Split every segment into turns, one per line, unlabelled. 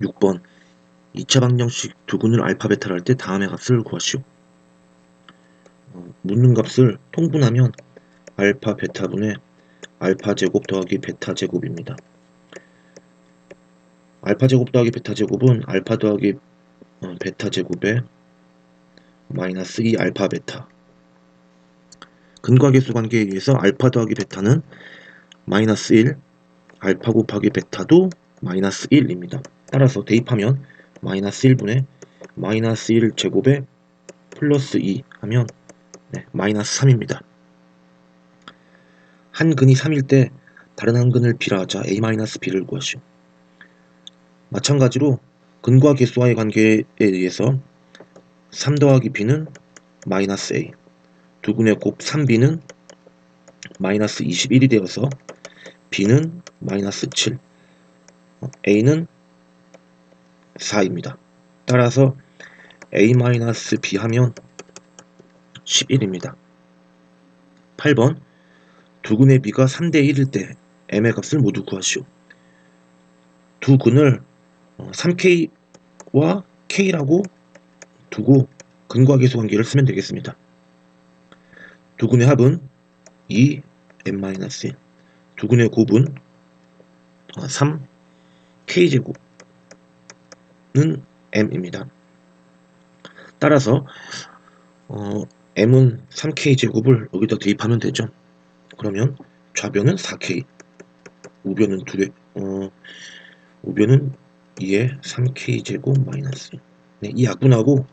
6번 2차 방정식 두근을 알파 베타를 할 때 다음의 값을 구하시오. 어, 묻는 값을 통분하면 알파 베타분의 알파 제곱 더하기 베타 제곱입니다. 알파 제곱 더하기 베타 제곱은 알파 더하기 어, 베타 제곱에 마이너스 2 알파 베타 근과계수 관계에 의해서 알파 더하기 베타는 마이너스 1 알파 곱하기 베타도 마이너스 1입니다. 따라서 대입하면 마이너스 1분의 마이너스 1 제곱에 플러스 2 하면 네, 마이너스 3입니다. 한 근이 3일 때 다른 한 근을 b라 하자 a-b를 구하시오. 마찬가지로 근과 개수와의 관계에 의해서 3 더하기 b는 마이너스 a 두 근의 곱 3b는 마이너스 21이 되어서 b는 마이너스 7 a는 4입니다. 따라서 a-b 하면 11입니다. 8번 두 근의 b가 3대 1일 때 m의 값을 모두 구하시오. 두 근을 3k와 k라고 두고 근과 계수 관계를 쓰면 되겠습니다. 두 근의 합은 2 m-1 두 근의 곱은 3 k제곱 는 m입니다. 따라서 어, m은 3k 제곱을 여기다 대입하면 되죠. 그러면 좌변은 4k, 우변은 2개, 어, 우변은 2에 3k 제곱 마이너스. 네, 이 약분하고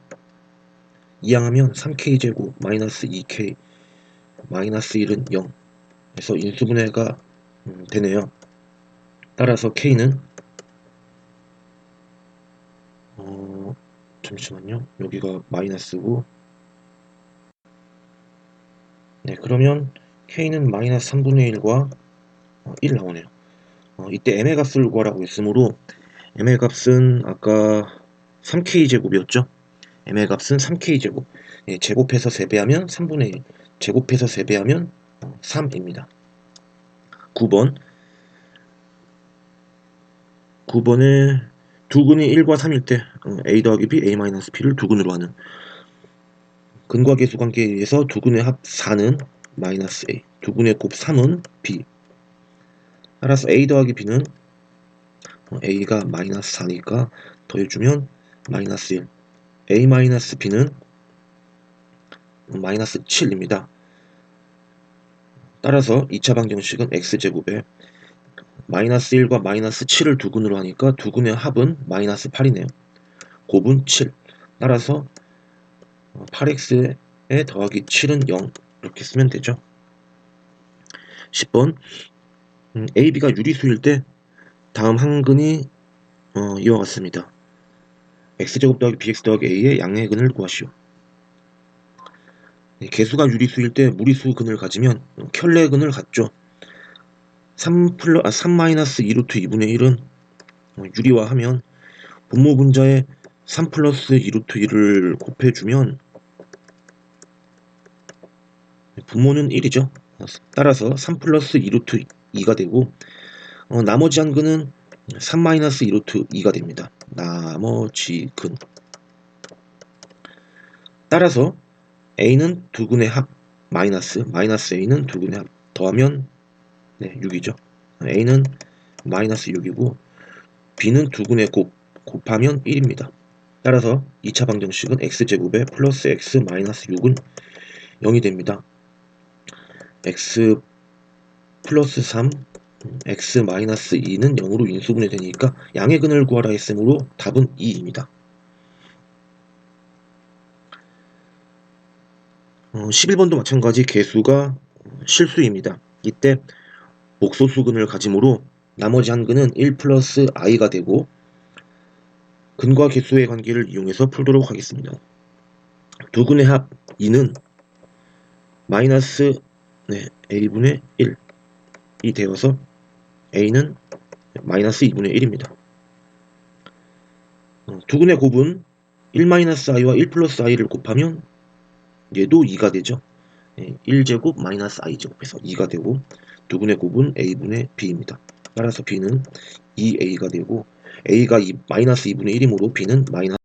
이항하면 3k 제곱 마이너스 2k 마이너스 1은 0. 그래서 인수분해가 음, 되네요. 따라서 k는 잠시만요. 여기가 마이너스고 네 그러면 K는 마이너스 3분의 1과 1 나오네요. 어, 이때 M의 값을 구하라고 했으므로 M의 값은 아까 3K 제곱이었죠. M의 값은 3K 제곱. 예, 제곱해서 3배하면 3분의 1. 제곱해서 3배하면 3입니다. 9번 9번에 두근이 1과 3일 때 어, a 더하기 b, a-b를 두근으로 하는 근과 계수 관계에 의해서 두근의 합 4는 마이너스 a, 두근의 곱 3은 b 따라서 a 더하기 b는 어, a가 마이너스 4니까 더해주면 마이너스 1 a 마이너스 b는 마이너스 7입니다. 따라서 2차 방정식은 x제곱에 마이너스 1과 마이너스 7을 두근으로 하니까 두근의 합은 마이너스 8이네요. 곱은 7. 따라서 8x에 더하기 7은 0 이렇게 쓰면 되죠. 10번 음, a, b가 유리수일 때 다음 한근이 어, 이와 같습니다. x제곱 더하기 bx 더하기 a의 양의 근을 구하시오. 네, 개수가 유리수일 때 무리수 근을 가지면 켤레 근을 갖죠. 3 플러 아, 3 마이너스 2 루트 2분의 1은 유리화하면 분모 분자에 3 플러스 2 루트 1을 곱해주면 분모는 1이죠. 따라서 3 플러스 2 루트 2가 되고 어, 나머지 한 근은 3 마이너스 2 루트 2가 됩니다. 나머지 근 따라서 a는 두 근의 합 마이너스 마이너스 a는 두 근의 합 더하면 네, 6이죠. A는 마이너스 6이고 B는 두근의 곱, 곱하면 1입니다. 따라서 2차 방정식은 x제곱에 플러스 x 마이너스 6은 0이 됩니다. x 플러스 3 x 마이너스 2는 0으로 인수분해 되니까 양의 근을 구하라 했으므로 답은 2입니다. 어, 11번도 마찬가지 개수가 실수입니다. 이때 복소수근을 가지므로 나머지 한 근은 1 플러스 i가 되고 근과 개수의 관계를 이용해서 풀도록 하겠습니다. 두 근의 합 2는 마이너스 네, a분의 1이 되어서 a는 마이너스 2분의 1입니다. 어, 두 근의 곱은 1 마이너스 i와 1 플러스 i를 곱하면 얘도 2가 되죠. 1제곱 예, 마이너스 i제곱해서 2가 되고 두분의 곱은 a분의 b입니다. 따라서 b는 2a가 되고 A가 이, 마이너스 2분의 1이므로 B는 마이너스